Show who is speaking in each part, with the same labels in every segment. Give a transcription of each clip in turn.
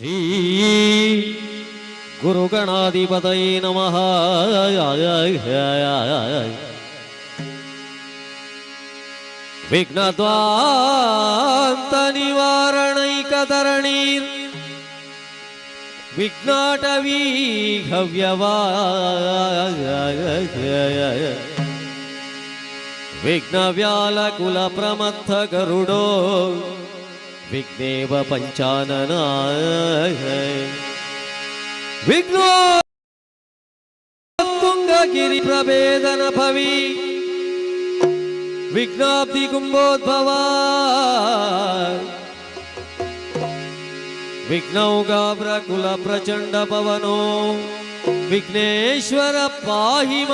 Speaker 1: ஸ்ரீ குருகணாதிபதை நம விக்னத்வாந்த நிவாரணை கதரணீர் விக்னாடவி விக்னவியால குல பிரமத்த கருடோ ವಿಘ್ನೇವ ಪಂಚಾನನ ವಿಘ್ನೋ ತುಂಗಗಿರಿ ಪ್ರಭೇದನ ಭವಿ. ವಿಘ್ನಾಬ್ಧಿ ಕುಂಭೋದ್ಭವ. ವಿಘ್ನೌಗಾಭ್ರ ಕುಲ ಪ್ರಚಂಡ ಪವನೋ. ವಿಘ್ನೇಶ್ವರ ಪಾಹಿ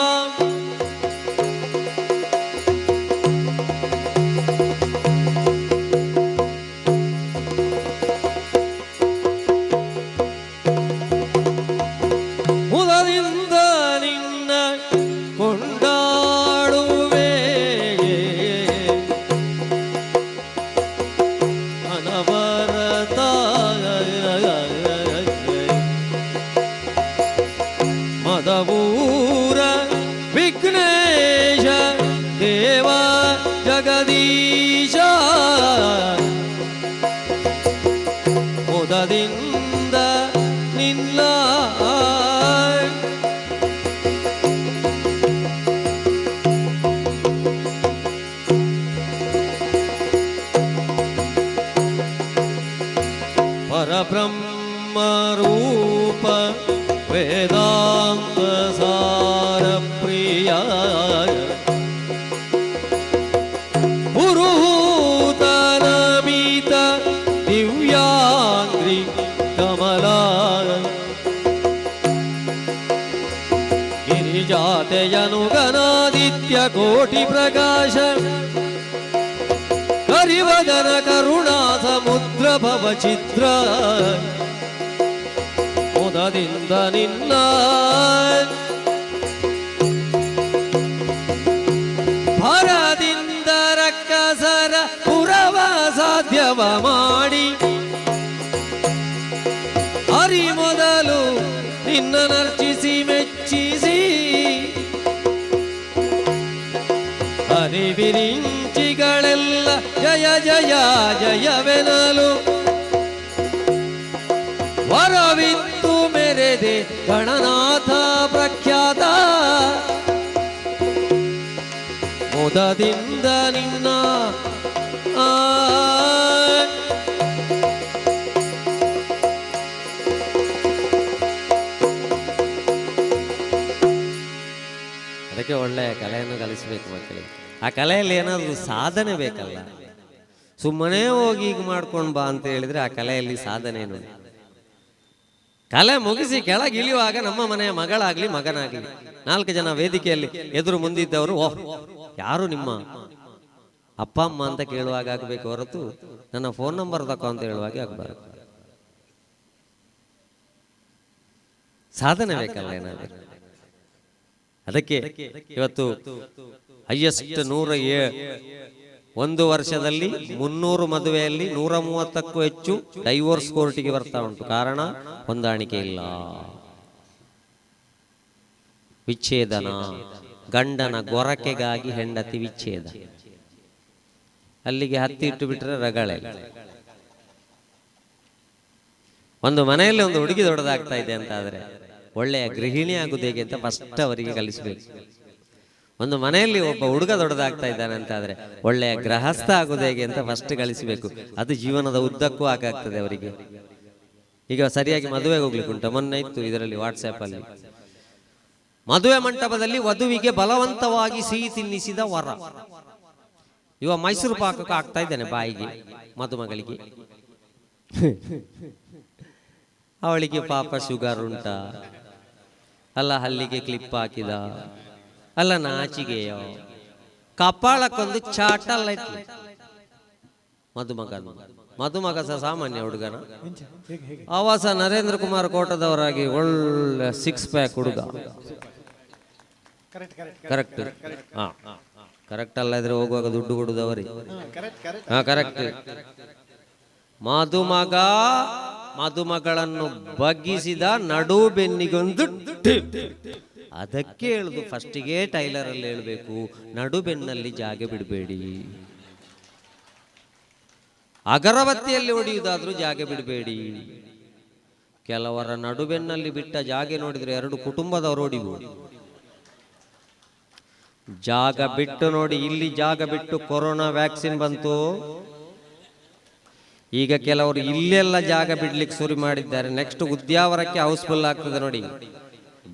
Speaker 1: ಕೋಟಿ ಪ್ರಕಾಶ. ಕರಿವದನ ಕರುಣಾ ಸಮುದ್ರ ಭವ ಚಿತ್ರ. ಮುದದಿಂದ ನಿನ್ನ. ಭರದಿಂದ ರಕ್ಕಸರ ಪುರವ ಸಾಧ್ಯವ ಮಾಡಿ. ಹರಿ ಮೊದಲು ನಿನ್ನ ನರ್ಚಿಸಿ ಮೆಚ್ಚಿಸಿ ಹರಿವಿರಿಂಚಿಗಳೆಲ್ಲ ಜಯ ಜಯ ಜಯವೆನಲು. ವರವಿತ್ತು ಮೆರೆದೆ ಗಣನಾಥ ಪ್ರಖ್ಯಾತ. ಮುದದಿಂದ ನಿನ್ನ ಅದಕ್ಕೆ ಒಳ್ಳೆಯ ಕಲೆಯನ್ನು ಕಲಿಸಬೇಕು ಮಕ್ಕಳಿಗೆ. ಆ ಕಲೆಯಲ್ಲಿ ಏನಾದರೂ ಸಾಧನೆ ಬೇಕಲ್ಲ? ಸುಮ್ಮನೆ ಹೋಗಿ ಈಗ ಮಾಡ್ಕೊಂಡು ಬಾ ಅಂತ ಹೇಳಿದ್ರೆ ಆ ಕಲೆಯಲ್ಲಿ ಸಾಧನೆ ಏನು? ಕಲೆ ಮುಗಿಸಿ ಕೆಳಗೆ ಇಳಿಯುವಾಗ ನಮ್ಮ ಮನೆಯ ಮಗಳಾಗ್ಲಿ, ಮಗನಾಗ್ಲಿ, ನಾಲ್ಕು ಜನ ವೇದಿಕೆಯಲ್ಲಿ ಎದುರು ಮುಂದಿದ್ದವರು, ಓಹ್, ಯಾರು ನಿಮ್ಮ ಅಪ್ಪ, ಅಮ್ಮ ಅಂತ ಕೇಳುವಾಗ ಆಗಬೇಕು ಹೊರತು ನನ್ನ ಫೋನ್ ನಂಬರ್ ತಕೋ ಅಂತ ಹೇಳುವಾಗೆ ಆಗಬಾರದು. ಸಾಧನೆ ಬೇಕಲ್ಲ ಏನಾದ್ರು? ಅದಕ್ಕೆ ಇವತ್ತು ಹೈಯೆಸ್ಟ್ ನೂರ ಒಂದು ವರ್ಷದಲ್ಲಿ ಮುನ್ನೂರು ಮದುವೆಯಲ್ಲಿ ನೂರ ಮೂವತ್ತಕ್ಕೂ ಹೆಚ್ಚು ಡೈವೋರ್ಸ್ ಕೋರ್ಟಿಗೆ ಬರ್ತಾ ಉಂಟು. ಕಾರಣ ಹೊಂದಾಣಿಕೆ ಇಲ್ಲ. ವಿಚ್ಛೇದನ, ಗಂಡನ ಗೊರಕೆಗಾಗಿ ಹೆಂಡತಿ ವಿಚ್ಛೇದ. ಅಲ್ಲಿಗೆ ಹತ್ತಿ ಇಟ್ಟು ಬಿಟ್ಟರೆ ರಗಳೆ. ಒಂದು ಮನೆಯಲ್ಲಿ ಒಂದು ಹುಡುಗಿ ದೊಡ್ಡದಾಗ್ತಾ ಇದೆ ಅಂತ ಆದ್ರೆ ಒಳ್ಳೆಯ ಗೃಹಿಣಿ ಆಗುದು ಹೇಗೆ ಅಂತ ಫಸ್ಟ್ ಅವರಿಗೆ ಕಲಿಸಬೇಕು. ಒಂದು ಮನೆಯಲ್ಲಿ ಒಬ್ಬ ಹುಡುಗ ದೊಡ್ಡದಾಗ್ತಾ ಇದ್ದಾನೆ ಅಂತ ಆದರೆ ಒಳ್ಳೆಯ ಗೃಹಸ್ಥ ಆಗುದು ಹೇಗೆ ಅಂತ ಫಸ್ಟ್ ಕಲಿಸಬೇಕು. ಅದು ಜೀವನದ ಉದ್ದಕ್ಕೂ ಆಗಾಗ್ತದೆ ಅವರಿಗೆ. ಈಗ ಸರಿಯಾಗಿ ಮದುವೆಗೆ ಹೋಗ್ಲಿಕ್ಕೆ ಉಂಟು? ಮೊನ್ನೆ ಇತ್ತು ಇದರಲ್ಲಿ ವಾಟ್ಸ್ಆ್ಯಪಲ್ಲಿ ಅಲ್ಲಿ. ಮದುವೆ ಮಂಟಪದಲ್ಲಿ ವಧುವಿಗೆ ಬಲವಂತವಾಗಿ ಸಿಹಿ ತಿನ್ನಿಸಿದ ವರ. ಇವ ಮೈಸೂರು ಪಾಕಕ್ಕೆ ಆಗ್ತಾ ಇದ್ದಾನೆ ಬಾಯಿಗೆ ಮದುಮಗಳಿಗೆ. ಅವಳಿಗೆ ಪಾಪ ಶುಗರ್ ಉಂಟ. ಅಲ್ಲ ಹಲ್ಲಿಗೆ ಕ್ಲಿಪ್ ಹಾಕಿದ. ಅಲ್ಲ ನಾಚಿಗೆಯೋ ಕಪಾಳಕ್ಕೊಂದು ಚಾಟಲ್ಲ ಇತ್ತು. ಮಧುಮಗ ಮಧುಮಗ ಸಹ ಸಾಮಾನ್ಯ ಹುಡುಗನ. ಅವ ಸಹ ನರೇಂದ್ರ ಕುಮಾರ್ ಕೋಟದವರಾಗಿ ಒಳ್ಳೆ ಸಿಕ್ಸ್ ಪ್ಯಾಕ್ ಹುಡುಗ. ಕರೆಕ್ಟ್ ಹಾ. ಕರೆಕ್ಟ್ ಅಲ್ಲ ಇದ್ರೆ ಹೋಗುವಾಗ ದುಡ್ಡು ಕೊಡುದವರಿ? ಹಾ ಕರೆಕ್ಟ್ ಮದುಮಗ ಮದುಮಗಳನ್ನು ಬಗ್ಗಿಸಿದ ನಡು ಬೆನ್ನಿಗೊಂದು. ಅದಕ್ಕೆ ಹೇಳುದು, ಫಸ್ಟಿಗೆ ಟೈಲರ್ ಅಲ್ಲಿ ಹೇಳಬೇಕು, ನಡು ಬೆನ್ನಲ್ಲಿ ಜಾಗ ಬಿಡಬೇಡಿ. ಅಗರಬತ್ತಿಯಲ್ಲಿ ಹೊಡೆಯುವುದಾದ್ರೂ ಜಾಗ ಬಿಡಬೇಡಿ. ಕೆಲವರ ನಡುಬೆನ್ನಲ್ಲಿ ಬಿಟ್ಟ ಜಾಗ ನೋಡಿದ್ರೆ ಎರಡು ಕುಟುಂಬದವರು ಹೊಡಿಬಹುದು ಜಾಗ ಬಿಟ್ಟು ನೋಡಿ, ಇಲ್ಲಿ ಜಾಗ ಬಿಟ್ಟು ಕೊರೋನಾ ವ್ಯಾಕ್ಸಿನ್ ಬಂತು. ಈಗ ಕೆಲವರು ಇಲ್ಲೆಲ್ಲ ಜಾಗ ಬಿಡ್ಲಿಕ್ಕೆ ಶುರು ಮಾಡಿದ್ದಾರೆ. ನೆಕ್ಸ್ಟ್ ಉದ್ಯಾವರಕ್ಕೆ ಹೌಸ್ಫುಲ್ ಆಗ್ತದೆ ನೋಡಿ.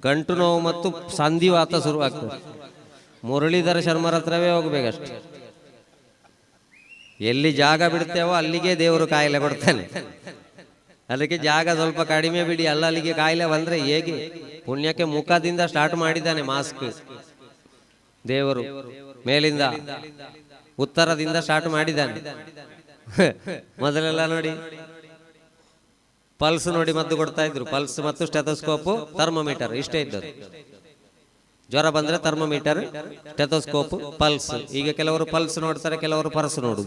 Speaker 1: ಗಂಟು ನೋವು ಮತ್ತು ಸಂಧಿವಾತ ಶುರು ಆಗ್ತದೆ. ಮುರಳೀಧರ ಶರ್ಮರ ಹತ್ರವೇ ಹೋಗ್ಬೇಕಷ್ಟೆ. ಎಲ್ಲಿ ಜಾಗ ಬಿಡ್ತೇವೋ ಅಲ್ಲಿಗೆ ದೇವರು ಕಾಯಿಲೆ ಕೊಡ್ತಾನೆ. ಅದಕ್ಕೆ ಜಾಗ ಸ್ವಲ್ಪ ಕಡಿಮೆ ಬಿಡಿ. ಅಲ್ಲ ಅಲ್ಲಿಗೆ ಕಾಯಿಲೆ ಬಂದ್ರೆ ಹೇಗೆ? ಪುಣ್ಯಕ್ಕೆ ಮುಖದಿಂದ ಸ್ಟಾರ್ಟ್ ಮಾಡಿದ್ದಾನೆ ಮಾಸ್ಕ್ ದೇವರು ಮೇಲಿಂದ, ಉತ್ತರದಿಂದ ಸ್ಟಾರ್ಟ್ ಮಾಡಿದ್ದಾನೆ. ಮೊದಲೆಲ್ಲ ನೋಡಿ. ಪಲ್ಸ್ ನೋಡಿ ಮದ್ದು ಕೊಡ್ತಾ ಇದ್ರು. ಪಲ್ಸ್ ಮತ್ತು ಸ್ಟೆಥೋಸ್ಕೋಪ್ ಥರ್ಮೋಮೀಟರ್ ಇಷ್ಟೇ ಇದ್ದದ್ದು. ಜ್ವರ ಬಂದ್ರೆ ಥರ್ಮೋಮೀಟರ್, ಸ್ಟೆಥೋಸ್ಕೋಪ್, ಪಲ್ಸ್. ಈಗ ಕೆಲವರು ಪಲ್ಸ್ ನೋಡ್ತಾರೆ, ಕೆಲವರು ಪರ್ಸ್ ನೋಡು.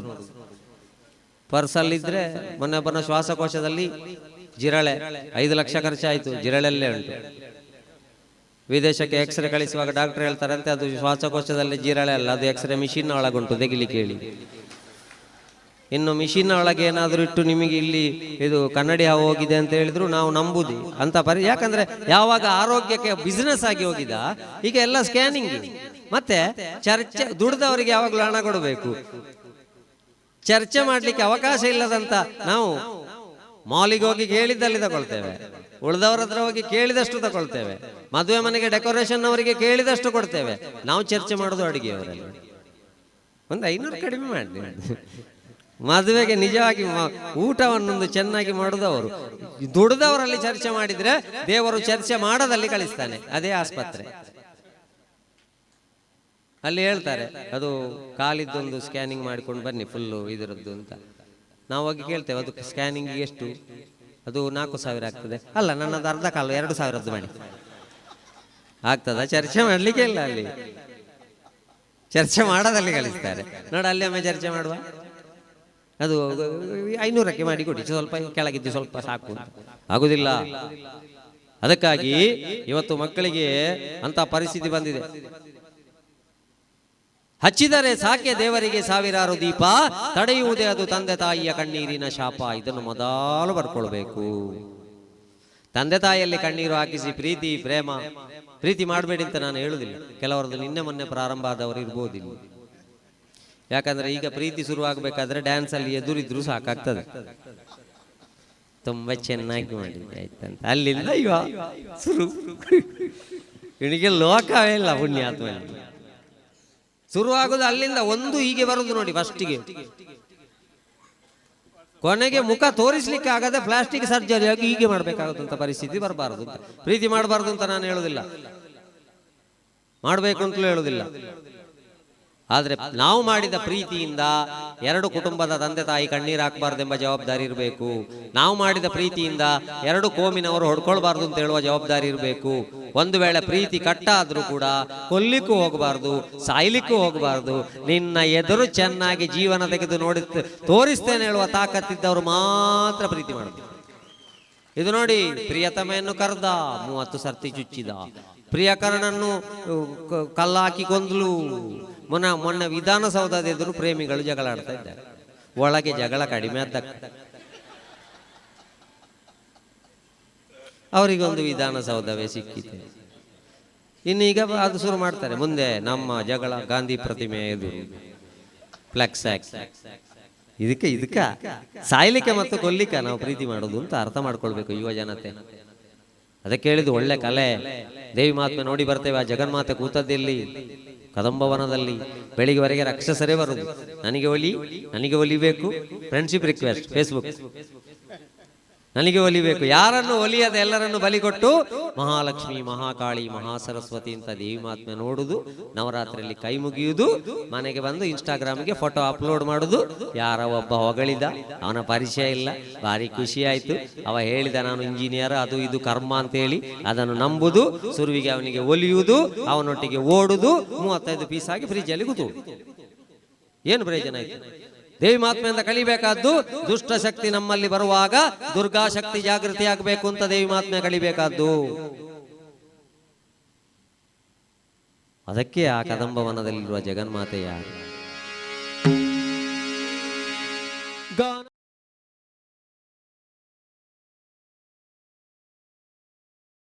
Speaker 1: ಪರ್ಸ್ ಅಲ್ಲಿದ್ರೆ ಮೊನ್ನೆ ಬನ್ನ ಶ್ವಾಸಕೋಶದಲ್ಲಿ ಜಿರಳೆ, ಐದು ಲಕ್ಷ ಖರ್ಚಾಯಿತು. ಜಿರಳೆಲ್ಲೇ ಉಂಟು. ವಿದೇಶಕ್ಕೆ ಎಕ್ಸ್ರೇ ಕಳಿಸುವಾಗ ಡಾಕ್ಟರ್ ಹೇಳ್ತಾರಂತೆ, ಅದು ಶ್ವಾಸಕೋಶದಲ್ಲಿ ಜಿರಳೆ ಅಲ್ಲ, ಅದು ಎಕ್ಸ್ರೇ ಮಿಷಿನ್ ಒಳಗುಂಟು, ತೆಗಿಲಿಕ್ಕೆ ಹೇಳಿ. ಇನ್ನು ಮಿಷಿನ್ ಒಳಗೆ ಏನಾದರೂ ಇಟ್ಟು ನಿಮಗೆ ಇಲ್ಲಿ ಇದು ಕನ್ನಡಿ ಹೋಗಿದೆ ಅಂತ ಹೇಳಿದ್ರು ನಾವು ನಂಬುದು ಅಂತ ಪರಿ, ಯಾಕಂದ್ರೆ ಯಾವಾಗ ಆರೋಗ್ಯಕ್ಕೆ ಬಿಸ್ನೆಸ್ ಆಗಿ ಹೋಗಿದ, ಈಗ ಎಲ್ಲ ಸ್ಕ್ಯಾನಿಂಗ್ ಮತ್ತೆ ಚರ್ಚೆ, ದುಡ್ದವರಿಗೆ ಯಾವಾಗಲೂ ಹಣ ಕೊಡಬೇಕು. ಚರ್ಚೆ ಮಾಡ್ಲಿಕ್ಕೆ ಅವಕಾಶ ಇಲ್ಲದಂತ ನಾವು ಮಾಲಿಗೆ ಹೋಗಿ ಕೇಳಿದ್ದಲ್ಲಿ ತಗೊಳ್ತೇವೆ. ಉಳಿದವರ ಹತ್ರ ಹೋಗಿ ಕೇಳಿದಷ್ಟು ತಗೊಳ್ತೇವೆ. ಮದುವೆ ಮನೆಗೆ ಡೆಕೋರೇಷನ್ ಅವರಿಗೆ ಕೇಳಿದಷ್ಟು ಕೊಡ್ತೇವೆ. ನಾವು ಚರ್ಚೆ ಮಾಡೋದು ಅಡಿಗೆಯವರಲ್ಲಿ. ಒಂದು ಐನೂರು ಕಡಿಮೆ ಮಾಡಿ ಮದುವೆಗೆ ನಿಜವಾಗಿ ಊಟವನ್ನೊಂದು ಚೆನ್ನಾಗಿ ಮಾಡಿದವರು. ದುಡ್ದವರಲ್ಲಿ ಚರ್ಚೆ ಮಾಡಿದ್ರೆ ದೇವರು ಚರ್ಚೆ ಮಾಡದಲ್ಲಿ ಕಳಿಸ್ತಾನೆ, ಅದೇ ಆಸ್ಪತ್ರೆ. ಅಲ್ಲಿ ಹೇಳ್ತಾರೆ, ಅದು ಕಾಲಿದ್ದೊಂದು ಸ್ಕ್ಯಾನಿಂಗ್ ಮಾಡಿಕೊಂಡು ಬನ್ನಿ ಫುಲ್ಲು ಇದರದ್ದು ಅಂತ. ನಾವು ಹೋಗಿ ಕೇಳ್ತೇವೆ, ಅದು ಸ್ಕ್ಯಾನಿಂಗ್ ಎಷ್ಟು? ಅದು ನಾಲ್ಕು ಸಾವಿರ ಆಗ್ತದೆ. ಅಲ್ಲ, ನನ್ನದು ಅರ್ಧ ಕಾಲು, ಎರಡು ಸಾವಿರದ್ದು ಮಾಡಿ ಆಗ್ತದ? ಚರ್ಚೆ ಮಾಡ್ಲಿಕ್ಕೆ ಇಲ್ಲ ಅಲ್ಲಿ. ಚರ್ಚೆ ಮಾಡೋದಲ್ಲಿ ಕಳಿಸ್ತಾರೆ. ನೋಡ, ಅಲ್ಲಿ ಒಮ್ಮೆ ಚರ್ಚೆ ಮಾಡುವ. ಅದು ಐನೂರಕ್ಕೆ ಮಾಡಿ ಕೊಡಿ ಸ್ವಲ್ಪ ಕೆಳಗಿದ್ದು ಸ್ವಲ್ಪ ಸಾಕು. ಆಗುದಿಲ್ಲ. ಅದಕ್ಕಾಗಿ ಇವತ್ತು ಮಕ್ಕಳಿಗೆ ಅಂತ ಪರಿಸ್ಥಿತಿ ಬಂದಿದೆ. ಹಚ್ಚಿದರೆ ಸಾಕೆ ದೇವರಿಗೆ ಸಾವಿರಾರು ದೀಪ ತಡೆಯುವುದೇ ಅದು ತಂದೆ ತಾಯಿಯ ಕಣ್ಣೀರಿನ ಶಾಪ ಇದನ್ನು ಮೊದಲು ಬರ್ಕೊಳ್ಬೇಕು. ತಂದೆ ತಾಯಿಯಲ್ಲಿ ಕಣ್ಣೀರು ಹಾಕಿಸಿ ಪ್ರೀತಿ ಪ್ರೇಮ ಪ್ರೀತಿ ಮಾಡಬೇಡಿ ಅಂತ ನಾನು ಹೇಳುದಿಲ್ಲ ಕೆಲವರದ್ದು ನಿನ್ನೆ ಮೊನ್ನೆ ಪ್ರಾರಂಭ ಆದವರು ಇರ್ಬೋದಿಲ್ಲ. ಯಾಕಂದ್ರೆ ಈಗ ಪ್ರೀತಿ ಶುರುವಾಗಬೇಕಾದ್ರೆ ಡ್ಯಾನ್ಸ್ ಅಲ್ಲಿ ಎದುರಿದ್ರು ಸಾಕಾಗ್ತದೆ. ತುಂಬಾ ಚೆನ್ನಾಗಿ ಮಾಡಿದ್ದೆ, ಆಯ್ತಂತ. ಅಲ್ಲಿಂದ ಇವ ಲೋಕವೇ ಇಲ್ಲ ಶುರು ಆಗುದು ಅಲ್ಲಿಂದ ಒಂದು ಹೀಗೆ ಬರುದು ನೋಡಿ ಫಸ್ಟಿಗೆ ಕೊನೆಗೆ ಮುಖ ತೋರಿಸ್ಲಿಕ್ಕೆ ಆಗದೆ ಪ್ಲಾಸ್ಟಿಕ್ ಸರ್ಜರಿ ಆಗಿ ಹೀಗೆ ಮಾಡಬೇಕಾಗುತ್ತಂತ ಪರಿಸ್ಥಿತಿ ಬರಬಾರದು. ಪ್ರೀತಿ ಮಾಡಬಾರ್ದು ಅಂತ ನಾನು ಹೇಳುದಿಲ್ಲ. ಮಾಡಬೇಕು ಅಂತಲೂ ಹೇಳುದಿಲ್ಲ. ಆದ್ರೆ ನಾವು ಮಾಡಿದ ಪ್ರೀತಿಯಿಂದ ಎರಡು ಕುಟುಂಬದ ತಂದೆ ತಾಯಿ ಕಣ್ಣೀರು ಹಾಕಬಾರ್ದೆಂಬ ಜವಾಬ್ದಾರಿ ಇರಬೇಕು. ನಾವು ಮಾಡಿದ ಪ್ರೀತಿಯಿಂದ ಎರಡು ಕೋಮಿನವರು ಹೊಡ್ಕೊಳ್ಬಾರ್ದು ಅಂತ ಹೇಳುವ ಜವಾಬ್ದಾರಿ ಇರಬೇಕು. ಒಂದು ವೇಳೆ ಪ್ರೀತಿ ಕಟ್ಟಾದ್ರೂ ಕೂಡ ಕೊಲ್ಲಿಕ್ಕೂ ಹೋಗಬಾರ್ದು, ಸಾಯ್ಲಿಕ್ಕೂ ಹೋಗಬಾರ್ದು, ನಿನ್ನ ಎದುರು ಚೆನ್ನಾಗಿ ಜೀವನ ತೆಗೆದು ನೋಡಿ ತೋರಿಸ್ತೇನೆ ಹೇಳುವ ತಾಕತ್ತಿದ್ದವರು ಮಾತ್ರ ಪ್ರೀತಿ ಮಾಡಿದ್ರು ಇದು ನೋಡಿ ಪ್ರಿಯತಮೆಯನ್ನು ಕರೆದ, ಮೂವತ್ತು ಸರ್ತಿ ಚುಚ್ಚಿದ ಪ್ರಿಯಕರಣನ್ನು ಕಲ್ಲಾಕಿ ಕೊಂದ್ಲು ಮೊನ್ನ, ಮೊನ್ನೆ ವಿಧಾನಸೌಧದ ಎದುರು ಪ್ರೇಮಿಗಳು ಜಗಳ ಆಡ್ತಾ ಇದ್ದಾರೆ. ಒಳಗೆ ಜಗಳ ಕಡಿಮೆ ಆದ ಅವರಿಗೊಂದು ವಿಧಾನಸೌಧವೇ ಸಿಕ್ಕಿದೆ. ಇನ್ನೀಗ ಅದು ಶುರು ಮಾಡ್ತಾರೆ. ಮುಂದೆ ನಮ್ಮ ಜಗಳ ಗಾಂಧಿ ಪ್ರತಿಮೆ ಎದುರು. ಫ್ಲೆಕ್ಸ್ ಇದಕ್ಕೆ, ಇದಕ್ಕ ಸಾಯ್ಲಿಕ್ಕೆ ಮತ್ತು ಕೊಲ್ಲಿಕ್ಕ ನಾವು ಪ್ರೀತಿ ಮಾಡೋದು ಅಂತ ಅರ್ಥ ಮಾಡ್ಕೊಳ್ಬೇಕು ಯುವ ಜನತೆ. ಅದಕ್ಕೆ ಹೇಳಿದ್ದು ಒಳ್ಳೆ ಕಲೆ. ದೇವಿ ಮಹಾತ್ಮೆ ನೋಡಿ ಬರ್ತೇವೆ, ಆ ಜಗನ್ಮಾತೆ ಕೂತದ್ದಲ್ಲಿ. ಕದಂಬವನದಲ್ಲಿ ಬೆಳಿಗ್ಗೆವರೆಗೆ ರಕ್ಷಸರೇ ಬರುದು ನನಗೆ ಒಲಿ ನನಗೆ ಒಲಿಬೇಕು. ಫ್ರೆಂಡ್ಶಿಪ್ ರಿಕ್ವೆಸ್ಟ್ ಫೇಸ್ಬುಕ್ ನನಗೆ ಒಲಿಬೇಕು. ಯಾರನ್ನು ಒಲಿಯದ ಎಲ್ಲರನ್ನು ಬಲಿ ಕೊಟ್ಟು ಮಹಾಲಕ್ಷ್ಮಿ, ಮಹಾಕಾಳಿ, ಮಹಾಸರಸ್ವತಿ ಅಂತ ದೇವಿ ಮಹಾತ್ಮೆ ನೋಡುದು, ನವರಾತ್ರಿಯಲ್ಲಿ ಕೈ ಮುಗಿಯುವುದು ಮನೆಗೆ ಬಂದು ಇನ್ಸ್ಟಾಗ್ರಾಮ್ಗೆ ಫೋಟೋ ಅಪ್ಲೋಡ್ ಮಾಡುದು. ಯಾರ ಒಬ್ಬ ಹೊಗಳಿದ, ಅವನ ಪರಿಚಯ ಇಲ್ಲ. ಭಾರಿ ಖುಷಿ ಆಯ್ತು. ಅವ ಹೇಳಿದ, ನಾನು ಇಂಜಿನಿಯರ್ ಅದು ಇದು ಕರ್ಮ ಅಂತ ಹೇಳಿ ಅದನ್ನು ನಂಬುದು, ಸುರುವಿಗೆ ಅವನಿಗೆ ಒಲಿಯುವುದು ಅವನೊಟ್ಟಿಗೆ ಓಡುದು, ಮೂವತ್ತೈದು ಪೀಸ್ ಆಗಿ ಫ್ರಿಜ್ ಅಲ್ಲಿ ಕೂತು. ಏನು ಪ್ರಯೋಜನ ಆಯ್ತು? ದೇವಿ ಮಾತ್ಮೆಯಿಂದ ಕಲಿಬೇಕಾದ್ದು ದುಷ್ಟ ಶಕ್ತಿ ನಮ್ಮಲ್ಲಿ ಬರುವಾಗ ದುರ್ಗಾ ಶಕ್ತಿ ಜಾಗೃತಿ ಆಗಬೇಕು ಅಂತ ದೇವಿ ಮಾತ್ಮೆ ಕಲಿಬೇಕಾದ್ದು. ಅದಕ್ಕೆ ಆ ಕದಂಬವನದಲ್ಲಿರುವ ಜಗನ್ಮಾತೆಯ ಗಾನ